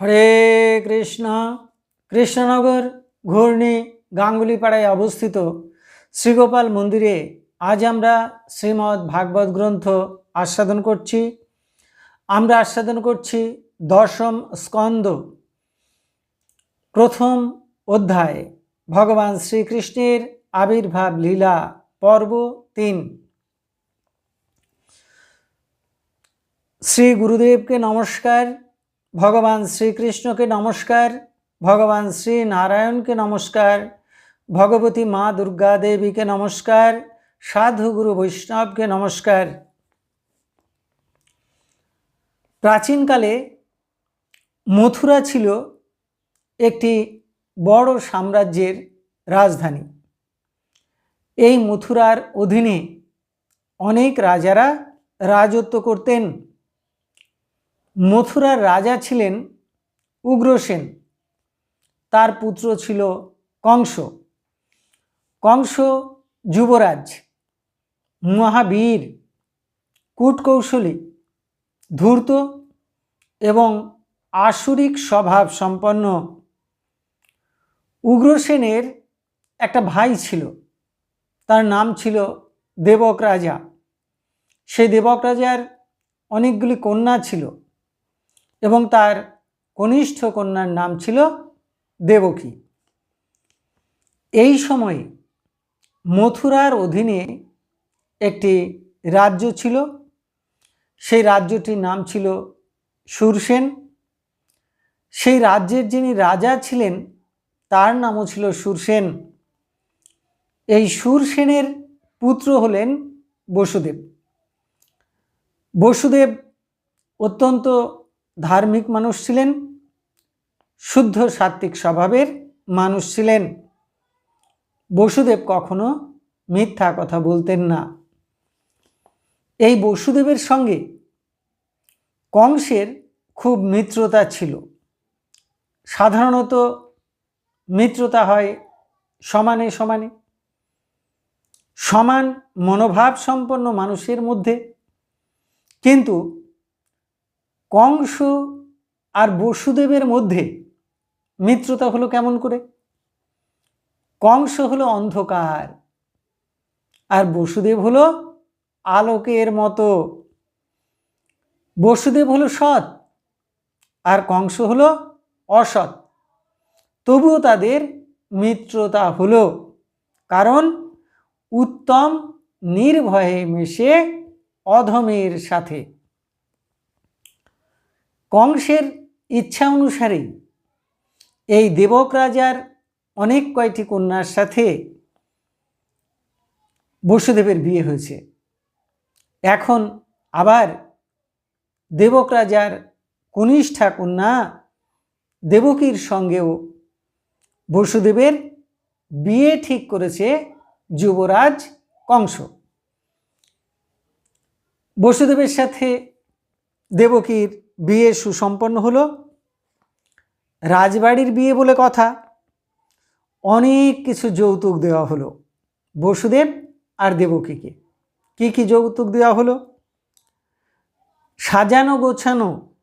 হরে কৃষ্ণ, কৃষ্ণনগর ঘূর্ণি গাঙ্গুলিপাড়ায় অবস্থিত শ্রীগোপাল মন্দিরে আজ আমরা শ্রীমদ্ ভাগবত গ্রন্থ আস্বাদন করছি। আমরা আস্বাদন করছি দশম স্কন্দ, প্রথম অধ্যায়, ভগবান শ্রীকৃষ্ণের আবির্ভাব লীলা, পর্ব তিন। শ্রী গুরুদেবকে নমস্কার। ভগবান শ্রীকৃষ্ণকে নমস্কার, ভগবান শ্রী নারায়ণকে নমস্কার, ভগবতী মা দুর্গা দেবীকে নমস্কার, সাধু গুরু বৈষ্ণবকে নমস্কার। প্রাচীনকালে মথুরা ছিল একটি বড় সাম্রাজ্যের রাজধানী। এই মথুরার অধীনে অনেক রাজারা রাজত্ব করতেন। মথুরার রাজা ছিলেন উগ্রসেন তার পুত্র ছিল কংস। কংস যুবরাজ, মহাবীর, কূটকৌশলী, ধূর্ত এবং আসুরিক স্বভাব সম্পন্ন উগ্রসেনের একটা ভাই ছিল। তার নাম ছিল দেবক রাজা। সেই দেবক রাজার অনেকগুলি কন্যা ছিল। এবং তার কনিষ্ঠ কন্যার নাম ছিল দেবকী। এই সময়ে মথুরার অধীনে একটি রাজ্য ছিল। সেই রাজ্যটির নাম ছিল সুরসেন। সেই রাজ্যের যিনি রাজা ছিলেন, তার নামও ছিল সুরসেন। এই সুরসেনের পুত্র হলেন বসুদেব। বসুদেব অত্যন্ত ধার্মিক মানুষ ছিলেন, শুদ্ধ সাত্ত্বিক স্বভাবের মানুষ ছিলেন। বসুদেব কখনো মিথ্যা কথা বলতেন না। এই বসুদেবের সঙ্গে কংসের খুব মিত্রতা ছিল। সাধারণত মিত্রতা হয় সমানে সমানে। সমান মনোভাব সম্পন্ন মানুষের মধ্যে। কিন্তু কংস আর বসুদেবের মধ্যে মিত্রতা হলো কেমন করে? কংস হলো অন্ধকার আর বসুদেব হলো আলোকের মতো। বসুদেব হলো সৎ আর কংস হলো অসৎ। তবুও তাদের মিত্রতা হলো, কারণ উত্তম নির্ভয়ে মেশে অধমের সাথে। কংসের ইচ্ছা অনুসারেই এই দেবক রাজার অনেক কয়টি কন্যার সাথে বসুদেবের বিয়ে হয়েছে। এখন আবার দেবক রাজার কনিষ্ঠা কন্যা দেবকীর সঙ্গেও বসুদেবের বিয়ে ঠিক করেছে যুবরাজ কংস। বসুদেবের সাথে দেবকীর বিয়ে সুসম্পন্ন হলো। রাজবাড়ির বিয়ে বলে কথা। অনেক কিছু যৌতুক দেওয়া হলো। বসুদেব আর দেবকীকে। কি কি যৌতুক দেওয়া হলো? সাজানো গোছানো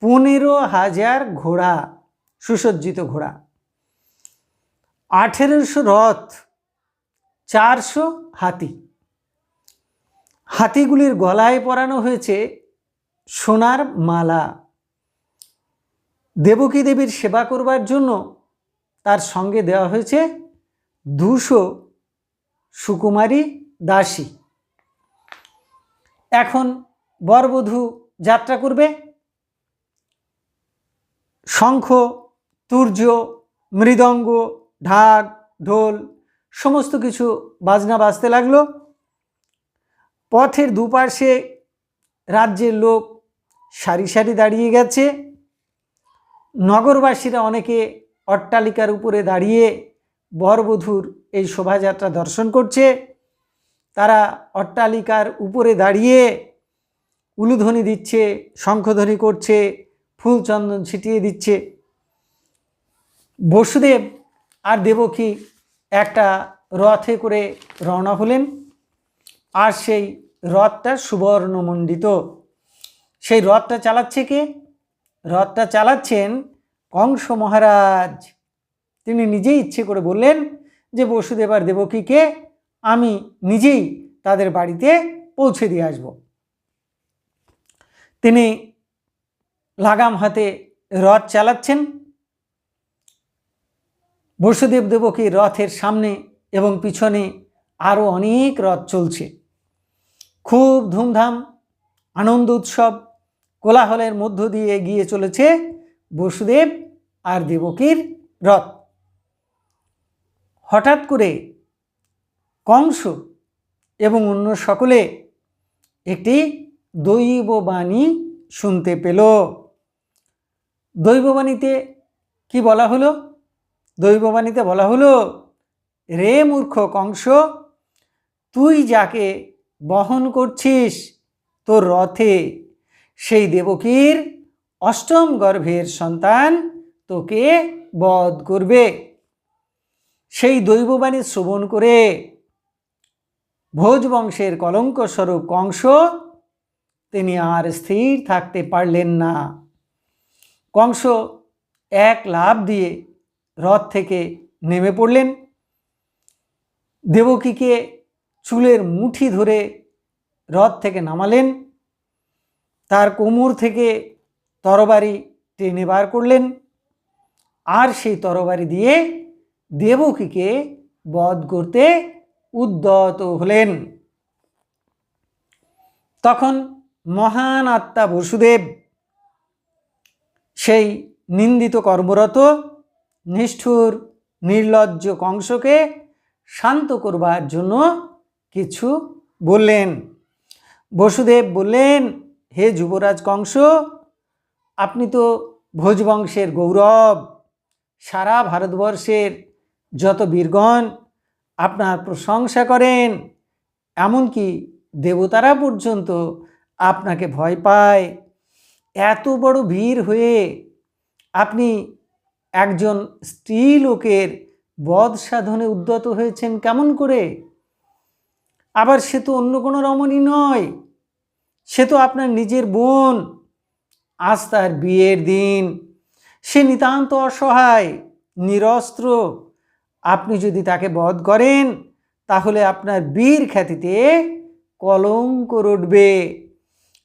পনেরো হাজার ঘোড়া, সুসজ্জিত ঘোড়া। আঠেরোশো রথ, চারশো হাতি। হাতিগুলির গলায় পরানো হয়েছে সোনার মালা। দেবকী দেবীর সেবা করবার জন্য তার সঙ্গে দেওয়া হয়েছে দুশো সুকুমারী দাসী। এখন বরবধূ যাত্রা করবে। শঙ্খ, তুর্য, মৃদঙ্গ, ঢাক, ঢোল সমস্ত কিছু বাজনা বাজতে লাগল। পথের দুপাশে রাজ্যের লোক সারি সারি দাঁড়িয়ে গেছে। নগরবাসীরা অনেকে অট্টালিকার উপরে দাঁড়িয়ে বরবধূর এই শোভাযাত্রা দর্শন করছে। তারা অট্টালিকার উপরে দাঁড়িয়ে উলুধ্বনি দিচ্ছে, শঙ্খধ্বনি করছে, ফুল চন্দন ছিটিয়ে দিচ্ছে। বসুদেব আর দেবকী একটা রথে করে রওনা হলেন। আর সেই রথটা সুবর্ণমণ্ডিত। সেই রথটা চালাচ্ছে কে? রথটা চালাচ্ছেন কংস মহারাজ। তিনি নিজেই ইচ্ছে করে বললেন যে বসুদেব আর দেবকীকে আমি নিজেই তাদের বাড়িতে পৌঁছে দিয়ে আসব। তিনি লাগাম হাতে রথ চালাচ্ছেন। বসুদেব দেবকী রথের সামনে এবং পিছনে আরও অনেক রথ চলছে। খুব ধুমধাম, আনন্দ উৎসব কোলাহলের মধ্য দিয়ে এগিয়ে চলেছে বসুদেব আর দেবকীর রথ। হঠাৎ করে কংস এবং অন্য সকলে একটি দৈববাণী শুনতে পেল। দৈববাণীতে কি বলা হলো? দৈববাণীতে বলা হলো, রে মূর্খ কংস, তুই যাকে বহন করছিস তোর রথে সেই দেবকীর অষ্টম গর্ভের সন্তান তোকে বধ করবে। সেই দৈববাণী শ্রবণ করে ভোজ বংশের কলঙ্ক স্বরূপ কংস, তিনি আর স্থির থাকতে পারলেন না। কংস এক লাভ দিয়ে রথ থেকে নেমে পড়লেন। দেবকীকে চুলের মুঠি ধরে রথ থেকে নামালেন। তার কোমর থেকে তরবারি টেনে বার করলেন। আর সেই তরবারি দিয়ে দেবকীকে বধ করতে উদ্যত হলেন। তখন মহান আত্মা বসুদেব সেই নিন্দিত কর্মরত, নিষ্ঠুর, নির্লজ্জ কংসকে শান্ত করবার জন্য কিছু বললেন। বসুদেব বললেন হে যুবরাজ কংস, আপনি তো ভোজবংশের গৌরব। সারা ভারতবর্ষের যত বীরগণ আপনার প্রশংসা করেন, এমনকি দেবতারা পর্যন্ত আপনাকে ভয় পায়। এত বড় বীর হয়ে আপনি একজন স্ত্রী লোকের বধ সাধনে উদ্যত হয়েছেন কেমন করে? আবার সে তো অন্য কোনো রমণী নয়। সে তো আপনার নিজের বোন। আজ তার বিয়ের দিন। সে নিতান্ত অসহায়, নিরস্ত্র। আপনি যদি তাকে বধ করেন, তাহলে আপনার বীর খ্যাতিতে কলঙ্ক রটবে।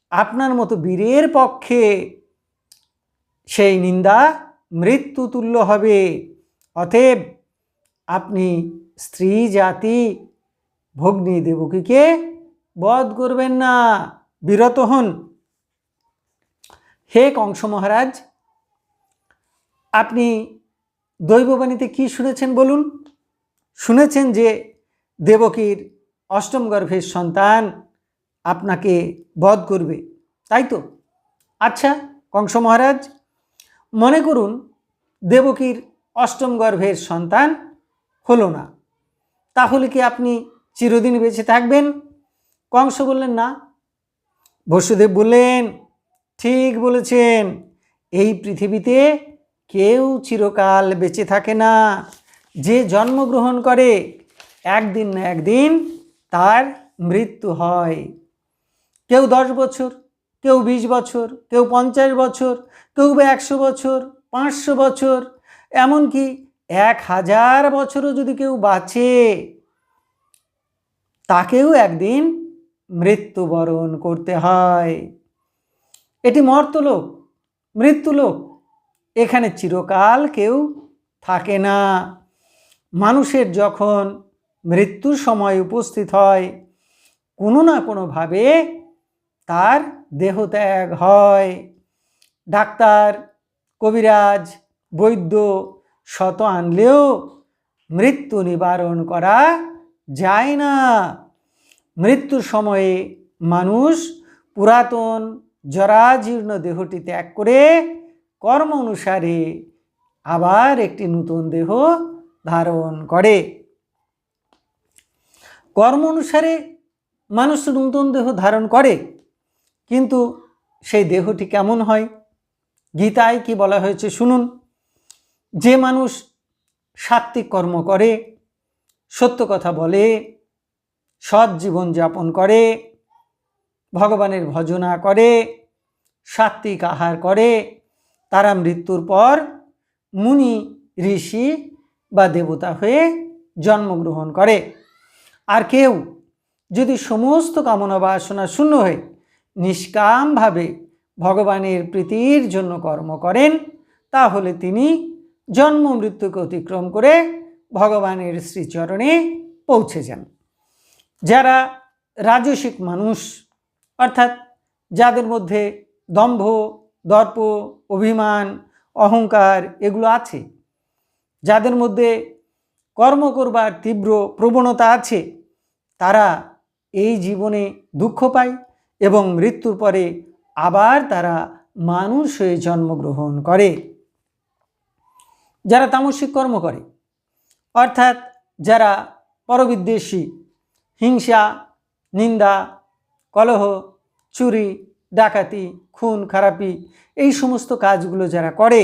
আপনার মতো বীরের পক্ষে সেই নিন্দা মৃত্যু তুল্য হবে। অতএব আপনি স্ত্রী, জাতি, ভগ্নী দেবকীকে বধ করবেন না। বিরত হন। হে কংস মহারাজ, আপনি দৈববাণীতে কি শুনেছেন বলুন? শুনেছেন যে দেবকীর অষ্টম গর্ভের সন্তান আপনাকে বধ করবে, তাই তো? আচ্ছা কংস মহারাজ, মনে করুন দেবকীর অষ্টম গর্ভের সন্তান হলো না। তাহলে কি আপনি চিরদিন বেঁচে থাকবেন? কংস বললেন, না। বসুদেব বললেন, ঠিক বলেছেন। এই পৃথিবীতে কেউ চিরকাল বেঁচে থাকে না। যে জন্মগ্রহণ করে, একদিন না একদিন তার মৃত্যু হয়। কেউ দশ বছর, কেউ বিশ বছর, কেউ পঞ্চাশ বছর, কেউ বা একশো বছর, পাঁচশো বছর, এমনকি এক হাজার বছরও যদি কেউ বাঁচে, তাকেও একদিন মৃত্যুবরণ করতে হয়। এটি মর্তলোক, মৃত্যুলোক। এখানে চিরকাল কেউ থাকে না। মানুষের যখন মৃত্যুর সময় উপস্থিত হয়, কোনো না কোনোভাবে তার দেহত্যাগ হয়। ডাক্তার, কবিরাজ, বৈদ্য শত আনলেও মৃত্যু নিবারণ করা যায় না। মৃত্যুর সময়ে মানুষ পুরাতন জরাজীর্ণ দেহটি ত্যাগ করে কর্ম অনুসারে আবার একটি নূতন দেহ ধারণ করে। কর্ম অনুসারে মানুষ নূতন দেহ ধারণ করে, কিন্তু সেই দেহটি কেমন হয়? গীতায় কি বলা হয়েছে শুনুন, যে মানুষ সাত্বিক কর্ম করে, সত্য কথা বলে সৎ জীবন যাপন করে, ভগবানের ভজনা করে, সাত্বিক আহার করে, তারা মৃত্যুর পর মুনি, ঋষি বা দেবতা হয়ে জন্মগ্রহণ করে। আর কেউ যদি সমস্ত কামনা বাসনা শূন্য হয়ে নিষ্কামভাবে ভগবানের প্রীতির জন্য কর্ম করেন, তাহলে তিনি জন্ম মৃত্যুকে অতিক্রম করে ভগবানের শ্রীচরণে পৌঁছে যান। যারা রাজসিক মানুষ, অর্থাৎ যাদের মধ্যে দম্ভ, দর্প, অভিমান, অহংকার এগুলো আছে, যাদের মধ্যে কর্ম করবার তীব্র প্রবণতা আছে, তারা এই জীবনে দুঃখ পায় এবং মৃত্যুর পরে আবার তারা মানুষ হয়ে জন্মগ্রহণ করে। যারা তামসিক কর্ম করে, অর্থাৎ যারা পরবিদ্বেষী হিংসা, নিন্দা, কলহ, চুরি, ডাকাতি, খুন, খারাপি এই সমস্ত কাজগুলো যারা করে,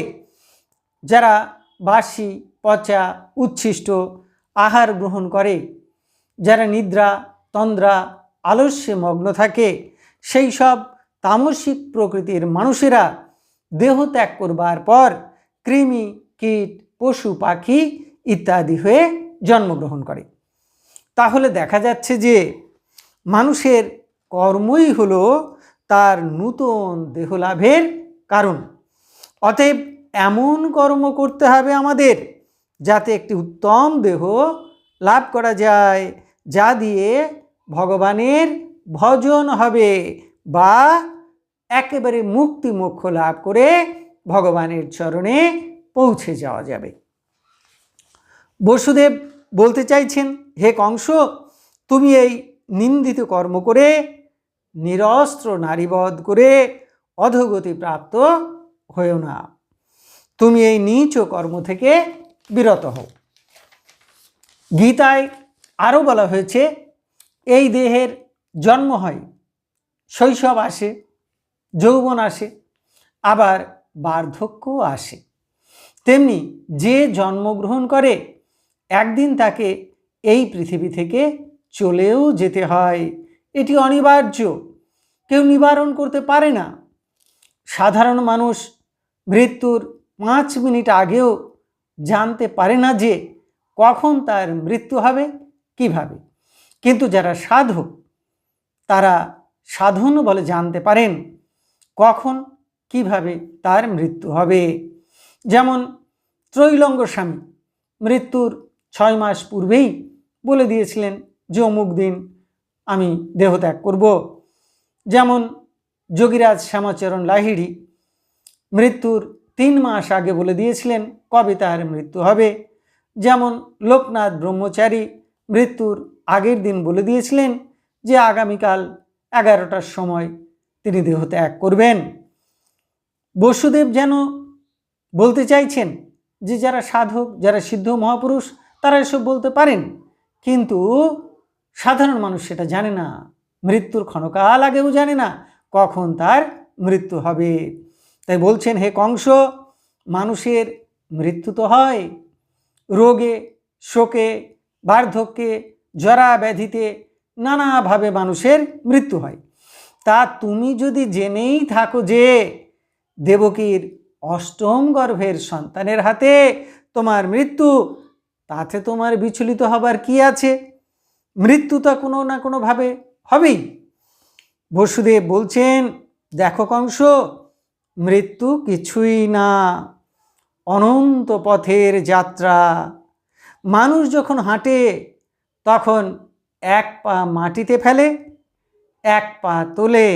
যারা বাসি, পচা, উচ্ছিষ্ট আহার গ্রহণ করে, যারা নিদ্রা, তন্দ্রা, আলস্যে মগ্ন থাকে, সেই সব তামসিক প্রকৃতির মানুষেরা দেহ ত্যাগ করবার পর কৃমি, কীট, পশু, পাখি ইত্যাদি হয়ে জন্মগ্রহণ করে। তাহলে দেখা যাচ্ছে যে মানুষের কর্মই হলো তার নূতন দেহ লাভের কারণ। অতএব এমন কর্ম করতে হবে আমাদের যাতে একটি উত্তম দেহ লাভ করা যায়, যা দিয়ে ভগবানের ভজন হবে বা একেবারে মুক্তি মোক্ষ লাভ করে ভগবানের চরণে পৌঁছে যাওয়া যাবে। বসুদেব বলতে চাইছেন হে কংস, তুমি এই নিন্দিত কর্ম করে নিরস্ত্র নারীবধ করে অধগতি প্রাপ্ত হয়েও না। তুমি এই নীচ কর্ম থেকে বিরত হও। গীতায় আরও বলা হয়েছে, এই দেহের জন্ম হয়, শৈশব আসে, যৌবন আসে, আবার বার্ধক্য আসে। তেমনি যে জন্মগ্রহণ করে, একদিন তাকে এই পৃথিবী থেকে চলেও যেতে হয়। এটি অনিবার্য। কেউ নিবারণ করতে পারে না। সাধারণ মানুষ মৃত্যুর পাঁচ মিনিট আগেও জানতে পারে না যে কখন তার মৃত্যু হবে, কীভাবে। কিন্তু যারা সাধক তারা সাধন বলে জানতে পারেন কখন, কীভাবে তার মৃত্যু হবে। যেমন ত্রৈলঙ্গ স্বামী, মৃত্যুর ছয় মাস পূর্বেই বলে দিয়েছিলেন যে, অমুক দিন আমি দেহত্যাগ করব। যেমন যোগীরাজ শ্যামাচরণ লাহিড়ি মৃত্যুর তিন মাস আগে বলে দিয়েছিলেন, কবে তাহার মৃত্যু হবে? যেমন লোকনাথ ব্রহ্মচারী মৃত্যুর আগের দিন বলে দিয়েছিলেন যে, আগামীকাল এগারোটার সময় তিনি দেহ ত্যাগ করবেন। বসুদেব যেন বলতে চাইছেন যে, যারা সাধক, যারা সিদ্ধ মহাপুরুষ, তারা এসব বলতে পারেন? কিন্তু সাধারণ মানুষ সেটা জানে না। মৃত্যুর ক্ষণকাল আগেও জানে না, কখন তার মৃত্যু হবে। তাই বলছেন, হে কংস, মানুষের মৃত্যু তো হয়। রোগে, শোকে, বার্ধক্যে, জরা ব্যাধিতে নানাভাবে মানুষের মৃত্যু হয়। তা তুমি যদি জেনেই থাকো যে দেবকীর অষ্টম গর্ভের সন্তানের হাতে তোমার মৃত্যু তাতে তোমার বিচলিত হবার কি আছে? মৃত্যু তো কোনো না কোনোভাবে হবেই। বসুদেব বলছেন, দেখো কংস, মৃত্যু কিছুই না। অনন্ত পথের যাত্রা। মানুষ যখন হাঁটে, তখন এক পা মাটিতে ফেলে, এক পা তোলে।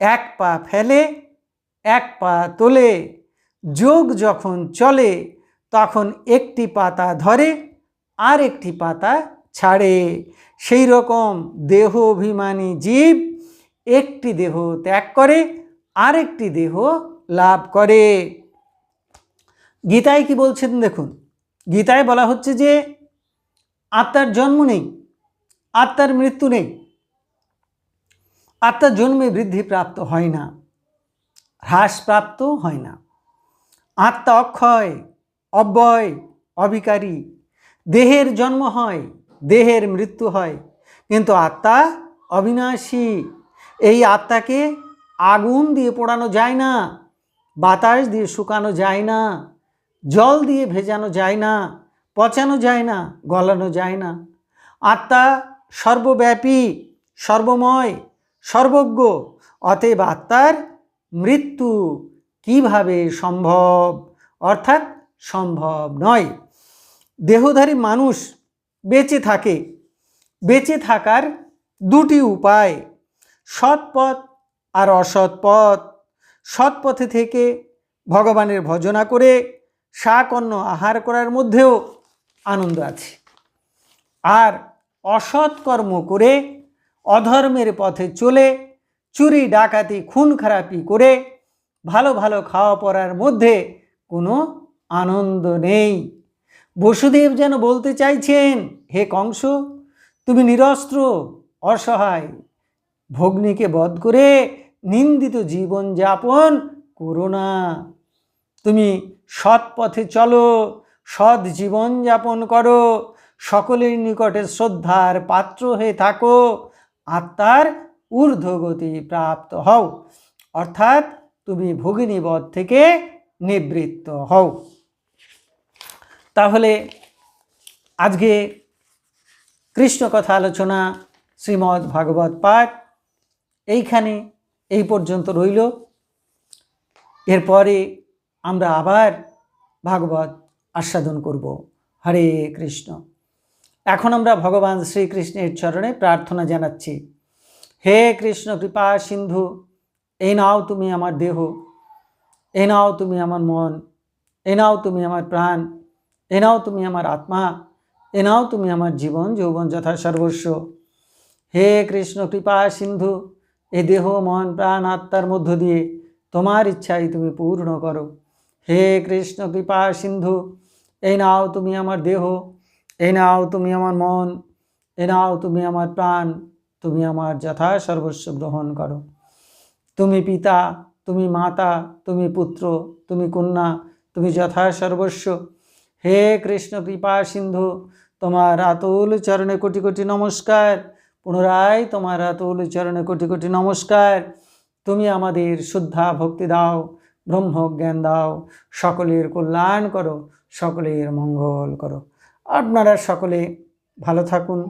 এক পা ফেলে, এক পা তোলে। যোগ যখন চলে তখন একটি পাতা ধরে আর একটি পাতা ছাড়ে। সেই রকম দেহ অভিমানী জীব একটি দেহ ত্যাগ করে, আরেকটি দেহ লাভ করে। গীতায় কি বলছেন দেখুন? গীতায় বলা হচ্ছে যে, আত্মার জন্ম নেই, আত্মার মৃত্যু নেই, আত্মার জন্মে বৃদ্ধি প্রাপ্ত হয় না হ্রাসপ্রাপ্ত হয় না। আত্মা অক্ষয় অব্যয়, অবিকারী। দেহের জন্ম হয়, দেহের মৃত্যু হয়। কিন্তু আত্মা অবিনাশী। এই আত্মাকে আগুন দিয়ে পোড়ানো যায় না, বাতাস দিয়ে শুকানো যায় না, জল দিয়ে ভেজানো যায় না, পচানো যায় না, গলানো যায় না। আত্মা সর্বব্যাপী, সর্বময়, সর্বজ্ঞ, অতএব আত্মার মৃত্যু কীভাবে সম্ভব? অর্থাৎ সম্ভব নয়। দেহধারী মানুষ বেঁচে থাকে। বেঁচে থাকার দুটি উপায়, সৎ পথ আর অসৎ পথ। সৎ পথে থেকে ভগবানের ভজনা করে শাক অন্ন আহার করার মধ্যেও আনন্দ আছে। আর অসৎ কর্ম করে অধর্মের পথে চলে, চুরি, ডাকাতি খুন খারাপি করে ভালো ভালো খাওয়া পড়ার মধ্যে কোনো আনন্দ নেই। বসুদেব যেন বলতে চাইছেন, হে কংস, তুমি নিরস্ত্র, অসহায়, ভগ্নীকে বধ করে নিন্দিত জীবন যাপন করো না। তুমি সৎ পথে চলো, সৎ জীবন যাপন করো, সকলের নিকটে শ্রদ্ধার পাত্র হয়ে থাকো, আত্মার ঊর্ধ্বগতি প্রাপ্ত হও। অর্থাৎ তুমি ভগিনীবধ থেকে নিবৃত্ত হও। তাহলে আজকে কৃষ্ণ কথা আলোচনা শ্রীমদ্ ভাগবত পাঠ এইখানে এই পর্যন্ত রইল। এরপরে আমরা আবার ভাগবত আস্বাদন করব। হরে কৃষ্ণ। এখন আমরা ভগবান শ্রীকৃষ্ণের চরণে প্রার্থনা জানাচ্ছি। হে কৃষ্ণ কৃপা সিন্ধু এই নাও তুমি আমার দেহ, এ নাও তুমি আমার মন, এ নাও তুমি আমার প্রাণ এ নাও তুমি আমার আত্মা, এ নাও তুমি আমার জীবন, যৌবন যথা সর্বস্ব। হে কৃষ্ণ, কৃপা, সিন্ধু, এ দেহ, মন, প্রাণ, আত্মার মধ্য দিয়ে তোমার ইচ্ছাই তুমি পূর্ণ করো। হে কৃষ্ণ, কৃপা, সিন্ধু এই নাও তুমি আমার দেহ এই নাও তুমি আমার মন, এ নাও তুমি আমার প্রাণ, তুমি আমার যথা সর্বস্ব গ্রহণ করো। তুমি পিতা, তুমি মাতা, তুমি পুত্র, তুমি কন্যা, তুমি যথা সর্বস্ব। হে কৃষ্ণ কৃপা সিন্ধু, তোমার আতুল চরণে কোটি কোটি নমস্কার। পুনরায় তোমার আতুল চরণে কোটি কোটি নমস্কার। তুমি আমাদের শুদ্ধা ভক্তি দাও ব্রহ্ম জ্ঞান দাও, সকলের কল্যাণ করো, সকলের মঙ্গল করো। আপনারা সকলে ভালো থাকুন,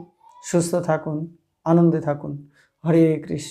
সুস্থ থাকুন, আনন্দে থাকুন। হরে কৃষ্ণ।